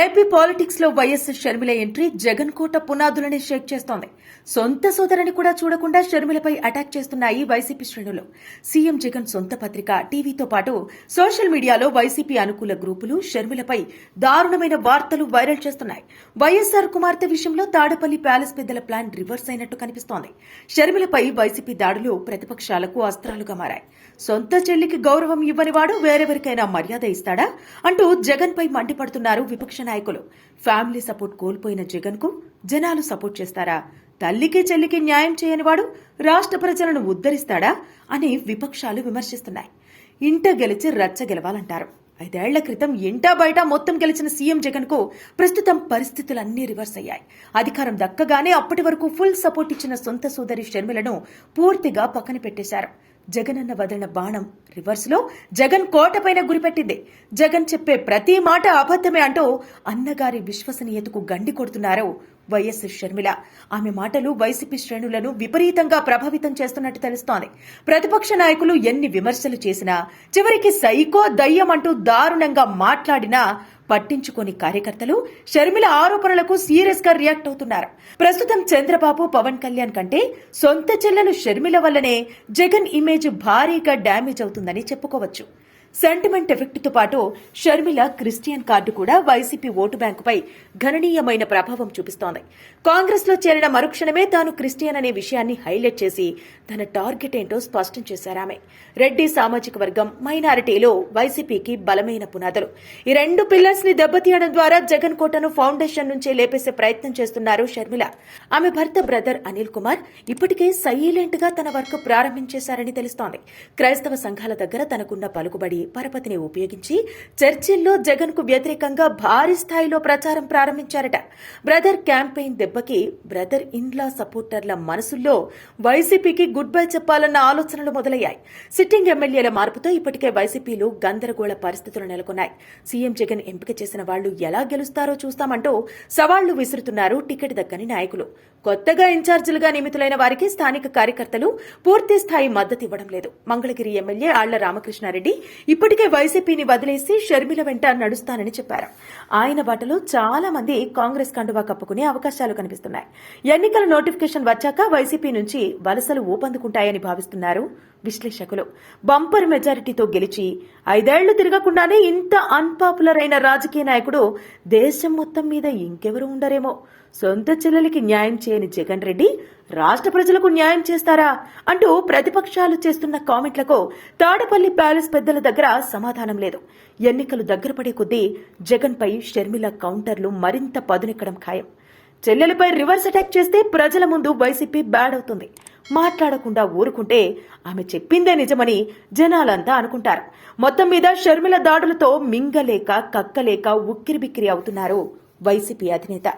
AP పాలిటిక్స్లో YS Sharmila entry Jagan కోట పునాదులని షేక్ చేస్తోంది. సొంత సోదరుని కూడా చూడకుండా షర్మిలపై అటాక్ చేస్తున్నాయి వైసీపీ శ్రేణులు. సీఎం జగన్ సొంత పత్రిక టీవీతో పాటు సోషల్ మీడియాలో వైసీపీ అనుకూల గ్రూపులు షర్మిలపై దారుణమైన వార్తలు వైరల్ చేస్తున్నాయి. వైఎస్సార్ కుమార్తె విషయంలో తాడపల్లి ప్యాలెస్ పెద్దల ప్లాన్ రివర్స్ అయినట్టు కనిపిస్తోంది. షర్మిలపై వైసీపీ దాడులు ప్రతిపక్షాలకు అస్త్రాలుగా మారాయి. సొంత చెల్లికి గౌరవం ఇవ్వని వాడు వేరెవరికైనా మర్యాద ఇస్తాడా? అంటూ జగన్ పై మండిపడుతున్నారు విపక్ష నాయకులు. ఫ్యామిలీ సపోర్ట్ కోల్పోయిన జగన్కు జనాలు సపోర్ట్ చేస్తారా? తల్లికి చెల్లికి న్యాయం చేయని వాడు రాష్ట్ర ప్రజలను ఉద్దరిస్తాడా అని విపక్షాలు విమర్శిస్తున్నాయి. ఇంట గెలిచి రచ్చ గెలవాలంటారు. ఐదేళ్ళ క్రితం ఇంటా బయట మొత్తం గెలిచిన సీఎం జగన్కు ప్రస్తుతం పరిస్థితులన్నీ రివర్స్ అయ్యాయి. అధికారం దక్కగానే అప్పటి వరకు ఫుల్ సపోర్ట్ ఇచ్చిన సొంత సోదరి షర్మిలను పూర్తిగా పక్కన పెట్టేశారు. జగనన్న వదిలిన బాణం రివర్స్లో జగన్ కోటపైన గురిపెట్టింది. జగన్ చెప్పే ప్రతి మాట అబద్దమే అంటూ అన్నగారి విశ్వసనీయతకు గండి కొడుతున్నారు వైఎస్ షర్మిల. ఆమె మాటలు వైసీపీ శ్రేణులను విపరీతంగా ప్రభావితం చేస్తున్నట్టు తెలుస్తోంది. ప్రతిపక్ష నాయకులు ఎన్ని విమర్శలు చేసినా చివరికి సైకో దయ్యం అంటూ దారుణంగా మాట్లాడినా పట్టించుకోని కార్యకర్తలు షర్మిల ఆరోపణలకు సీరియస్గా రియాక్ట్ అవుతున్నారు. ప్రస్తుతం చంద్రబాబు పవన్ కళ్యాణ్ కంటే సొంత చెల్లెలు షర్మిల వల్లనే జగన్ ఇమేజ్ భారీగా డ్యామేజ్ అవుతుందని చెప్పుకోవచ్చు. సెంటిమెంట్ ఎఫెక్ట్తో పాటు షర్మిల క్రిస్టియన్ కార్డు కూడా వైసీపీ ఓటు బ్యాంకుపై గణనీయమైన ప్రభావం చూపిస్తోంది. కాంగ్రెస్లో చేరిన మరుక్షణమే తాను క్రిస్టియన్ అనే విషయాన్ని హైలైట్ చేసి తన టార్గెట్ ఏంటో స్పష్టం చేశారామె రెడ్డి సామాజిక వర్గం మైనారిటీలో వైసీపీకి బలమైన పునాదులు. ఈ రెండు పిల్లర్స్ని దెబ్బతీయడం ద్వారా జగన్ కోటను ఫౌండేషన్ నుంచే లేపేసే ప్రయత్నం చేస్తున్నారు షర్మిల. ఆమె భర్త బ్రదర్ అనిల్ కుమార్ ఇప్పటికే సైలెంట్గా తన వర్క్ ప్రారంభించేశారని తెలుస్తోంది. క్రైస్తవ సంఘాల దగ్గర తనకున్న పలుకుబడి పరపతిని ఉపయోగించి చర్చిల్లో జగన్కు వ్యతిరేకంగా భారీ స్థాయిలో ప్రచారం ప్రారంభించారట. బ్రదర్ క్యాంపెయిన్ దెబ్బకి బ్రదర్ ఇన్లా సపోర్టర్ల మనసుల్లో వైసీపీకి గుడ్ బై చెప్పాలన్న ఆలోచనలు మొదలయ్యాయి. సిట్టింగ్ ఎమ్మెల్యేల మార్పుతో ఇప్పటికే వైసీపీలో గందరగోళ పరిస్థితులు నెలకొన్నాయి. సీఎం జగన్ ఎంపిక చేసిన వాళ్ళు ఎలా గెలుస్తారో చూస్తామంటూ సవాళ్ళు విసురుతున్నారు టికెట్ దక్కని నాయకులు. కొత్తగా ఇన్ఛార్జీలుగా నియమితులైన వారికి స్థానిక కార్యకర్తలు పూర్తి స్థాయి మద్దతు ఇవ్వడం లేదు. మంగళగిరి ఎమ్మెల్యే ఆళ్ళ రామకృష్ణారెడ్డి ఇప్పటికే వైసీపీని వదిలేసి షర్మిల వెంట నడుస్తానని చెప్పారు. ఆయన బాటలో చాలా మంది కాంగ్రెస్ కండువా కప్పుకునే అవకాశాలు కనిపిస్తున్నాయి. ఎన్నికల నోటిఫికేషన్ వచ్చాక వైసీపీ నుంచి వలసలు ఊపందుకుంటాయని భావిస్తున్నారు. విశ్లేషకులు. బంపర్ మెజారిటీతో గెలిచి ఐదేళ్ళు తిరగకుండానే ఇంత అన్పాపులర్ అయిన రాజకీయ నాయకుడు దేశం మొత్తం మీద ఇంకెవరు ఉండరేమో? సొంత చెల్లెలకి న్యాయం చేయని జగన్ రెడ్డి రాష్ట్ర ప్రజలకు న్యాయం చేస్తారా? అంటూ ప్రతిపక్షాలు చేస్తున్న కామెంట్లకు తాడపల్లి ప్యాలెస్ పెద్దల దగ్గర సమాధానం లేదు. ఎన్నికలు దగ్గర పడే కొద్దీ జగన్పై షర్మిల కౌంటర్లు మరింత పదునెక్కడం ఖాయం. చెల్లెలపై రివర్స్ అటాక్ చేస్తే ప్రజల ముందు వైసీపీ బ్యాడ్ అవుతుంది. మాట్లాడకుండా ఊరుకుంటే ఆమె చెప్పిందే నిజమని జనాలంతా అనుకుంటారు. మొత్తం మీద షర్మిల దాడులతో మింగలేక కక్కలేక ఉక్కిరిబిక్కిరి అవుతున్నారు వైసీపీ అధినేత.